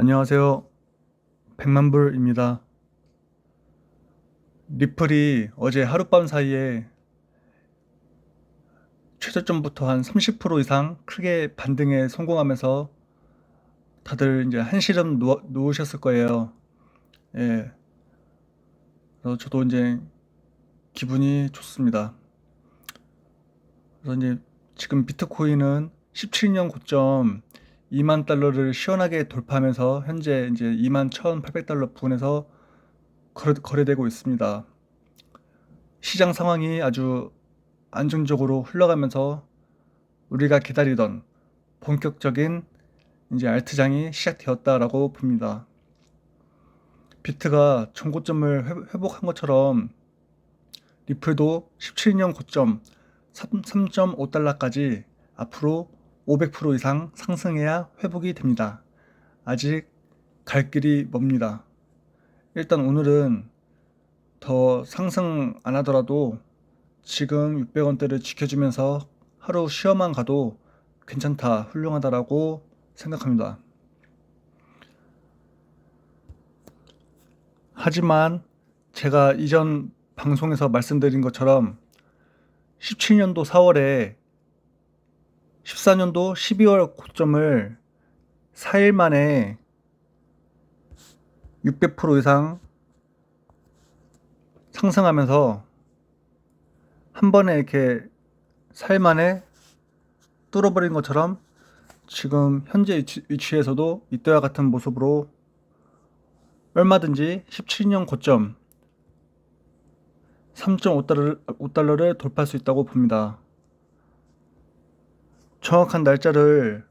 안녕하세요. 백만불입니다. 리플이 어제 하룻밤 사이에 최저점부터 한 30% 이상 크게 반등에 성공하면서 다들 이제 한시름 누워, 누우셨을 거예요. 예. 그래서 저도 이제 기분이 좋습니다. 그래서 이제 지금 비트코인은 17년 고점 2만 달러를 시원하게 돌파하면서 현재 이제 2만 1,800달러 부근에서 거래, 거래 되고 있습니다. 시장 상황이 아주 안정적으로 흘러가면서 우리가 기다리던 본격적인 이제 알트장이 시작되었다라고 봅니다. 비트가 전고점을 회- 회복한 것처럼 리플도 17년 고점 3.5달러까지 앞으로 500% 이상 상승해야 회복이 됩니다. 아직 갈 길이 멉니다. 일단 오늘은 더 상승 안 하더라도 지금 600원대를 지켜주면서 하루 쉬어만 가도 괜찮다, 훌륭하다라고 생각합니다. 하지만 제가 이전 방송에서 말씀드린 것처럼 17년도 4월에 14년도 12월 고점을 4일 만에 600% 이상 상승하면서 한 번에 이렇게 4일 만에 뚫어버린 것처럼 지금 현재 위치, 위치에서도 이때와 같은 모습으로 얼마든지 17년 고점 3.5달러, 5달러를 돌파할 수 있다고 봅니다. 정확한 날짜를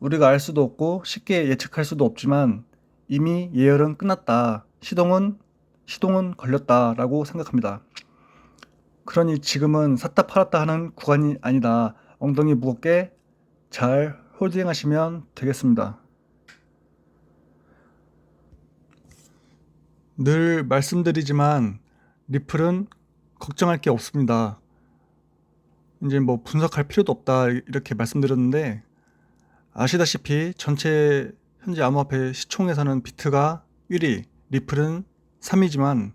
우리가 알 수도 없고 쉽게 예측할 수도 없지만 이미 예열은 끝났다. 시동은 시동은 걸렸다라고 생각합니다. 그러니 지금은 샀다 팔았다 하는 구간이 아니다. 엉덩이 무겁게 잘 홀딩하시면 되겠습니다. 늘 말씀드리지만 리플은 걱정할 게 없습니다. 이제 뭐 분석할 필요도 없다 이렇게 말씀드렸는데 아시다시피 전체 현재 암호화폐 시총에서는 비트가 1위, 리플은 3위지만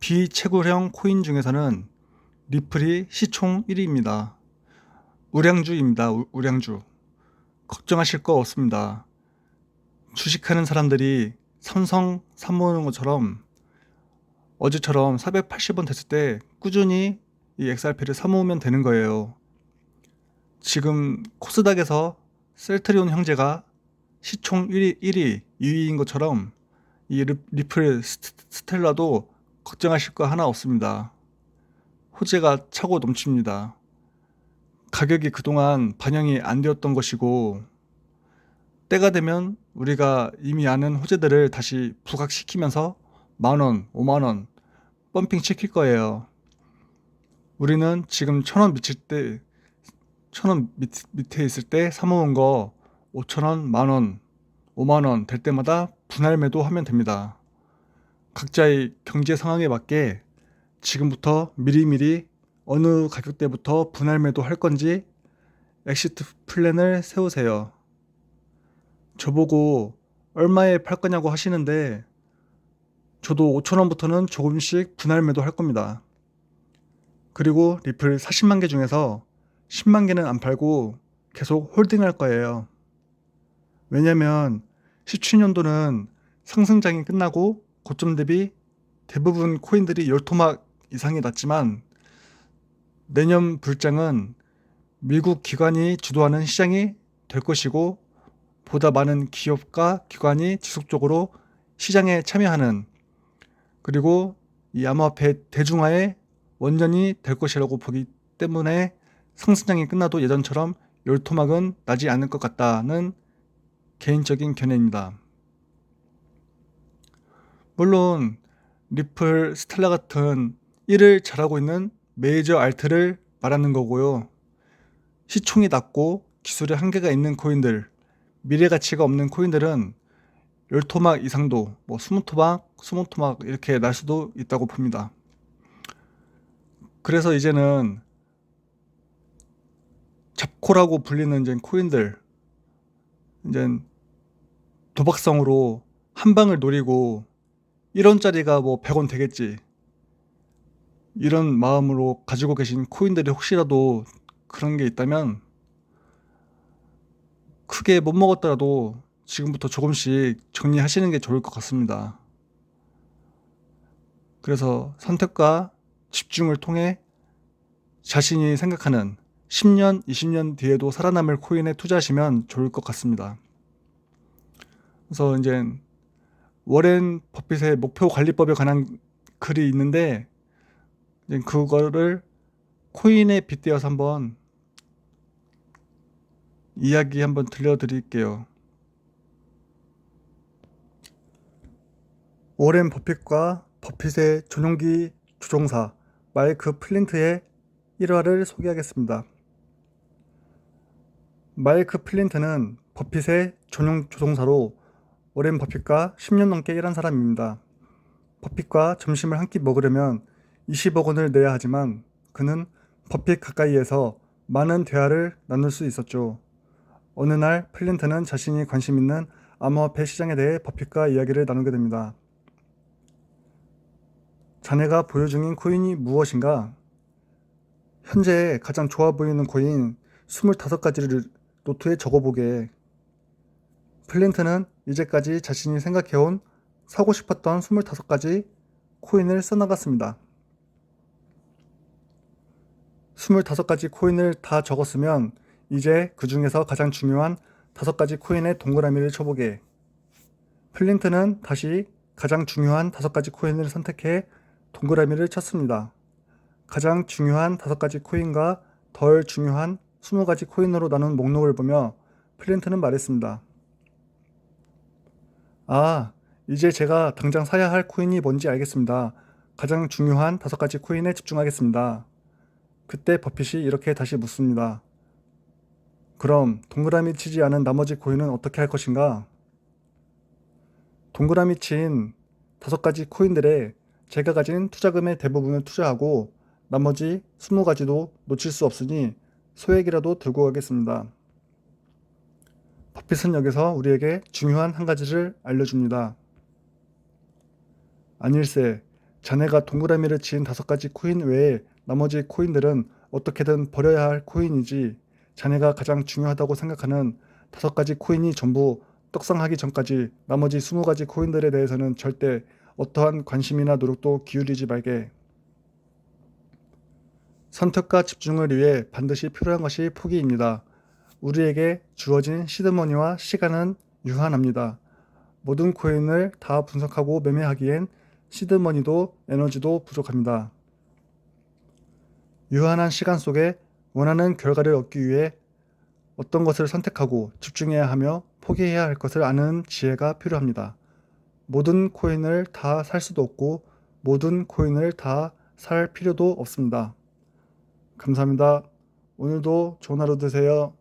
비채굴형 코인 중에서는 리플이 시총 1위입니다. 우량주입니다. 우- 우량주. 걱정하실 거 없습니다. 주식하는 사람들이 삼성 사모으는 것처럼 어제처럼 480원 됐을 때 꾸준히 이 XRP를 사모으면 되는 거예요. 지금 코스닥에서 셀트리온 형제가 시총 1위, 1위, 2위인 것처럼 이 리- 리플 스- 스텔라도 걱정하실 거 하나 없습니다. 호재가 차고 넘칩니다. 가격이 그동안 반영이 안 되었던 것이고 때가 되면 우리가 이미 아는 호재들을 다시 부각시키면서 만 원, 오만 원 펌핑 시킬 거예요. 우리는 지금 천 원 미칠 때, 천원 밑, 밑에 있을 때 사모은 거 5천 원, 만 원, 5만 원 될 때마다 분할 매도하면 됩니다. 각자의 경제 상황에 맞게 지금부터 미리미리 어느 가격대부터 분할 매도할 건지 엑시트 플랜을 세우세요. 저보고 얼마에 팔 거냐고 하시는데 저도 5천원부터는 조금씩 분할 매도 할 겁니다. 그리고 리플 40만 개 중에서 10만 개는 안 팔고 계속 홀딩 할 거예요. 왜냐면 17년도는 상승장이 끝나고 고점 대비 대부분 코인들이 열토막 이상이 났지만 내년 불장은 미국 기관이 주도하는 시장이 될 것이고 보다 많은 기업과 기관이 지속적으로 시장에 참여하는 그리고 이 암호화폐 대중화의 원전이 될 것이라고 보기 때문에 상승장이 끝나도 예전처럼 열토막은 나지 않을 것 같다는 개인적인 견해입니다. 물론 리플, 스텔라 같은 일을 잘하고 있는 메이저 알트를 말하는 거고요. 시총이 낮고 기술에 한계가 있는 코인들, 미래 가치가 없는 코인들은 열토막 이상도 뭐 20토막, 20토막 이렇게 날 수도 있다고 봅니다. 그래서 이제는 잡코라고 불리는 이제 코인들 이제 도박성으로 한 방을 노리고 1원짜리가 뭐 100원 되겠지. 이런 마음으로 가지고 계신 코인들이 혹시라도 그런 게 있다면 크게 못 먹었더라도 지금부터 조금씩 정리하시는 게 좋을 것 같습니다. 그래서 선택과 집중을 통해 자신이 생각하는 10년, 20년 뒤에도 살아남을 코인에 투자하시면 좋을 것 같습니다. 그래서 이제 워렌 버핏의 목표 관리법에 관한 글이 있는데 이제 그거를 코인에 빗대어서 한번 이야기 한번 들려드릴게요. 워렌 버핏과 버핏의 전용기 조종사 마이크 플린트의 일화를 소개하겠습니다. 마이크 플린트는 버핏의 전용 조종사로 워렌 버핏과 10년 넘게 일한 사람입니다. 버핏과 점심을 한 끼 먹으려면 20억 원을 내야 하지만 그는 버핏 가까이에서 많은 대화를 나눌 수 있었죠. 어느 날 플린트는 자신이 관심 있는 암호화폐 시장에 대해 버핏과 이야기를 나누게 됩니다. 자네가 보유 중인 코인이 무엇인가? 현재 가장 좋아 보이는 코인 25가지를 노트에 적어보게. 플린트는 이제까지 자신이 생각해온 사고 싶었던 25가지 코인을 써나갔습니다. 25가지 코인을 다 적었으면 이제 그 중에서 가장 중요한 5가지 코인의 동그라미를 쳐보게. 플린트는 다시 가장 중요한 5가지 코인을 선택해 동그라미를 쳤습니다. 가장 중요한 5가지 코인과 덜 중요한 20가지 코인으로 나눈 목록을 보며 플린트는 말했습니다. 아, 이제 제가 당장 사야 할 코인이 뭔지 알겠습니다. 가장 중요한 5가지 코인에 집중하겠습니다. 그때 버핏이 이렇게 다시 묻습니다. 그럼 동그라미 치지 않은 나머지 코인은 어떻게 할 것인가? 동그라미 친 다섯 가지 코인들에 제가 가진 투자금의 대부분을 투자하고 나머지 20가지도 놓칠 수 없으니 소액이라도 들고 가겠습니다. 버핏은 여기서 우리에게 중요한 한 가지를 알려줍니다. 아닐세, 자네가 동그라미를 친 다섯 가지 코인 외에 나머지 코인들은 어떻게든 버려야 할 코인이지 자네가 가장 중요하다고 생각하는 다섯 가지 코인이 전부 떡상하기 전까지 나머지 20가지 코인들에 대해서는 절대 어떠한 관심이나 노력도 기울이지 말게. 선택과 집중을 위해 반드시 필요한 것이 포기입니다. 우리에게 주어진 시드머니와 시간은 유한합니다. 모든 코인을 다 분석하고 매매하기엔 시드머니도 에너지도 부족합니다. 유한한 시간 속에 원하는 결과를 얻기 위해 어떤 것을 선택하고 집중해야 하며 포기해야 할 것을 아는 지혜가 필요합니다. 모든 코인을 다 살 수도 없고 모든 코인을 다 살 필요도 없습니다. 감사합니다. 오늘도 좋은 하루 되세요.